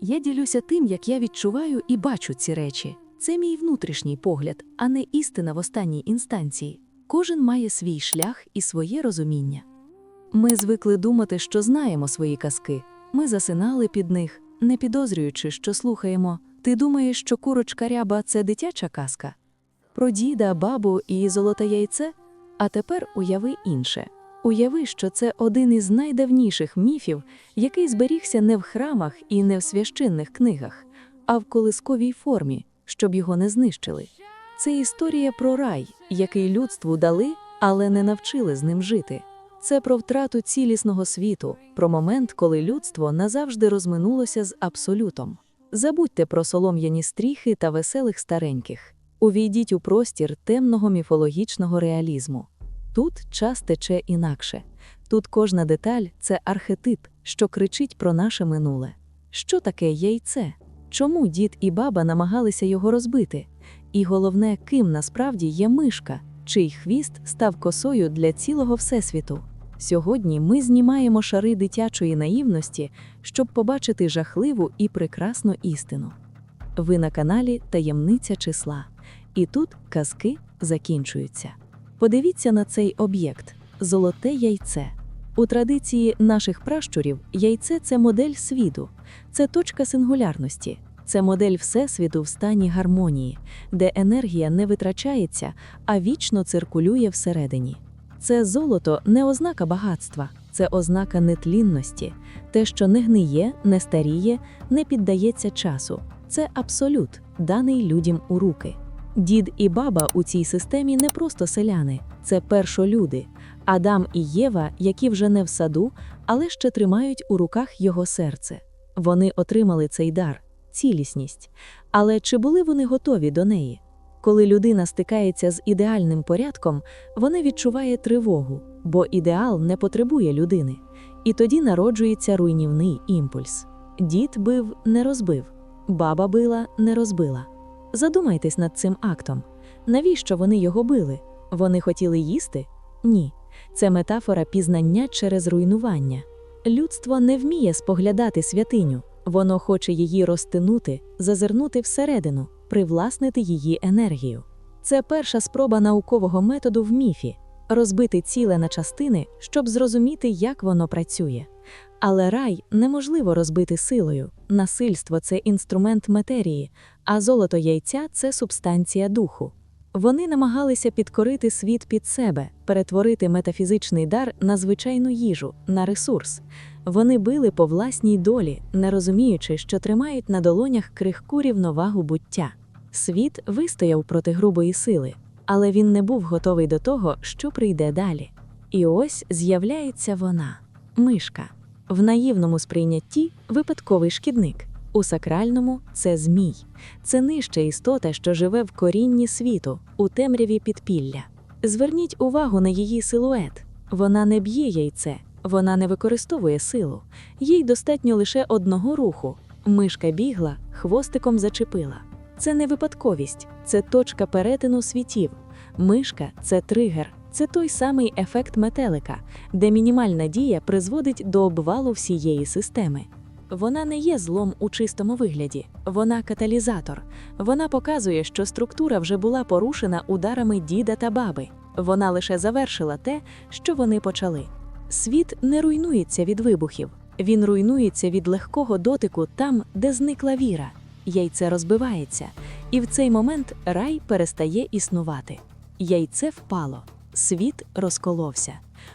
Я ділюся тим, як я відчуваю і бачу ці речі. Це мій внутрішній погляд, а не істина в останній інстанції. Кожен має свій шлях і своє розуміння. Ми звикли думати, що знаємо свої казки. Ми засинали під них, не підозрюючи, що слухаємо. Ти думаєш, що курочка ряба це дитяча казка? Про діда, бабу і золоте яйце? А тепер уяви інше. Уяви, що це один із найдавніших міфів, який зберігся не в храмах і не в священних книгах, а в колисковій формі, щоб його не знищили. Це історія про рай, який людству дали, але не навчили з ним жити. Це про втрату цілісного світу, про момент, коли людство назавжди розминулося з абсолютом. Забудьте про солом'яні стріхи та веселих стареньких. Увійдіть у простір темного міфологічного реалізму. Тут час тече інакше. Тут кожна деталь це архетип, що кричить про наше минуле. Що таке яйце? Чому дід і баба намагалися його розбити? І головне, ким насправді є мишка, чий хвіст став косою для цілого всесвіту. Сьогодні ми знімаємо шари дитячої наївності, щоб побачити жахливу і прекрасну істину. Ви на каналі Таємниця числа. І тут казки закінчуються. Подивіться на цей об'єкт золоте яйце. У традиції наших пращурів яйце це модель світу, це точка сингулярності, це модель Всесвіту в стані гармонії, де енергія не витрачається, а вічно циркулює всередині. Це золото не ознака багатства, це ознака нетлінності, те, що не гниє, не старіє, не піддається часу. Це абсолют, даний людям у руки. Дід і баба у цій системі не просто селяни, це першолюди, Адам і Єва, які вже не в саду, але ще тримають у руках його серце. Вони отримали цей дар, цілісність. Але чи були вони готові до неї? Коли людина стикається з ідеальним порядком, вона відчуває тривогу, бо ідеал не потребує людини. І тоді народжується руйнівний імпульс. Дід бив, не розбив, баба била, не розбила. Задумайтесь над цим актом. Навіщо вони його били? Вони хотіли їсти? Ні. Це метафора пізнання через руйнування. Людство не вміє споглядати святиню, воно хоче її розтинути, зазирнути всередину, привласнити її енергію. Це перша спроба наукового методу в міфі розбити ціле на частини, щоб зрозуміти, як воно працює. Але рай неможливо розбити силою. Насильство це інструмент матерії, а золото яйця це субстанція духу. Вони намагалися підкорити світ під себе, перетворити метафізичний дар на звичайну їжу, на ресурс. Вони били по власній долі, не розуміючи, що тримають на долонях крихку рівновагу буття. Світ вистояв проти грубої сили, але він не був готовий до того, що прийде далі. І ось з'являється вона мишка. В наївному сприйнятті випадковий шкідник, у сакральному це змій, це нижча істота, що живе в корінні світу, у темряві підпілля. Зверніть увагу на її силует. Вона не б'є яйце, вона не використовує силу. Їй достатньо лише одного руху. Мишка бігла, хвостиком зачепила. Це не випадковість, це точка перетину світів. Мишка це тригер, це той самий ефект метелика, де мінімальна дія призводить до обвалу всієї системи. Вона не є злом у чистому вигляді, вона каталізатор. Вона показує, що структура вже була порушена ударами діда та баби. Вона лише завершила те, що вони почали. Світ не руйнується від вибухів, він руйнується від легкого дотику там, де зникла віра. Яйце розбивається, і в цей момент рай перестає існувати. Яйце впало, світ розколовся.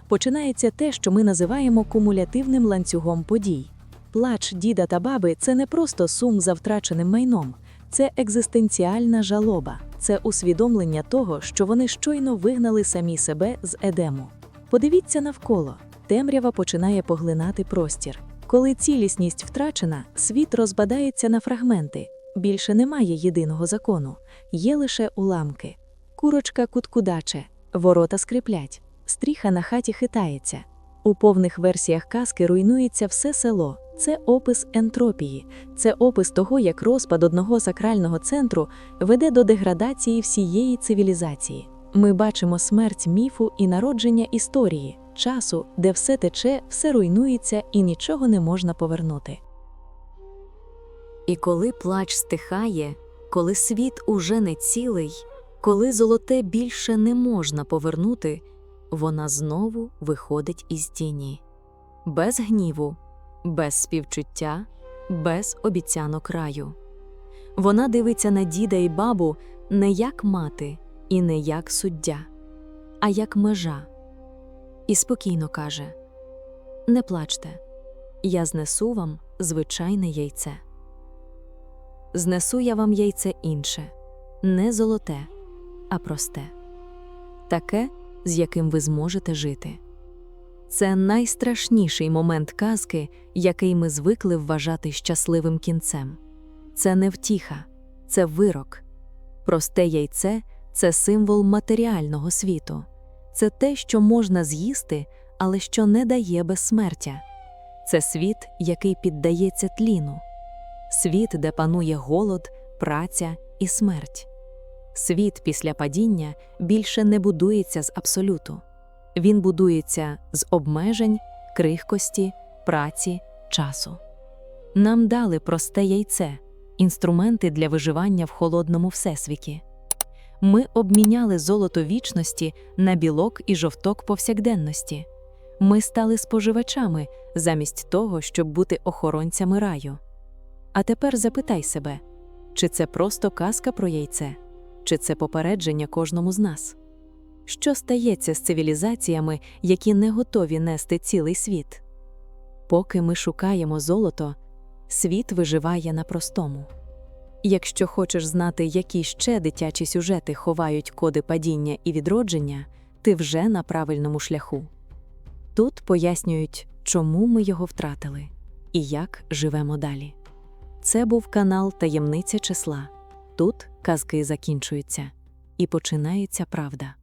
Починається те, що ми називаємо кумулятивним ланцюгом подій. Плач діда та баби це не просто сум за втраченим майном, це екзистенціальна жалоба, це усвідомлення того, що вони щойно вигнали самі себе з Едему. Подивіться навколо, темрява починає поглинати простір. Коли цілісність втрачена, світ розбадається на фрагменти. Більше немає єдиного закону, є лише уламки. Курочка куткудаче, ворота скриплять, стріха на хаті хитається. У повних версіях казки руйнується все село. Це опис ентропії, це опис того, як розпад одного сакрального центру веде до деградації всієї цивілізації. Ми бачимо смерть міфу і народження історії, часу, де все тече, все руйнується і нічого не можна повернути. І коли плач стихає, коли світ уже не цілий, коли золоте більше не можна повернути, вона знову виходить із тіні. Без гніву, без співчуття, без обіцянок раю. Вона дивиться на діда і бабу не як мати і не як суддя, а як межа. І спокійно каже: Не плачте, я знесу вам звичайне яйце. Знесу я вам яйце інше, не золоте, а просте, таке, з яким ви зможете жити. Це найстрашніший момент казки, який ми звикли вважати щасливим кінцем. Це не втіха, це вирок. Просте яйце це символ матеріального світу, це те, що можна з'їсти, але що не дає безсмертя. Це світ, який піддається тліну, світ, де панує голод, праця і смерть. Світ після падіння більше не будується з абсолюту. Він будується з обмежень, крихкості, праці, часу. Нам дали просте яйце, інструменти для виживання в холодному всесвіті. Ми обміняли золото вічності на білок і жовток повсякденності. Ми стали споживачами замість того, щоб бути охоронцями раю. А тепер запитай себе, чи це просто казка про яйце, чи це попередження кожному з нас? Що стається з цивілізаціями, які не готові нести цілий світ? Поки ми шукаємо золото, світ виживає на простому. Якщо хочеш знати, які ще дитячі сюжети ховають коди падіння і відродження, ти вже на правильному шляху. Тут пояснюють, чому ми його втратили і як живемо далі. Це був канал Таємниця числа. Тут казки закінчуються і починається правда.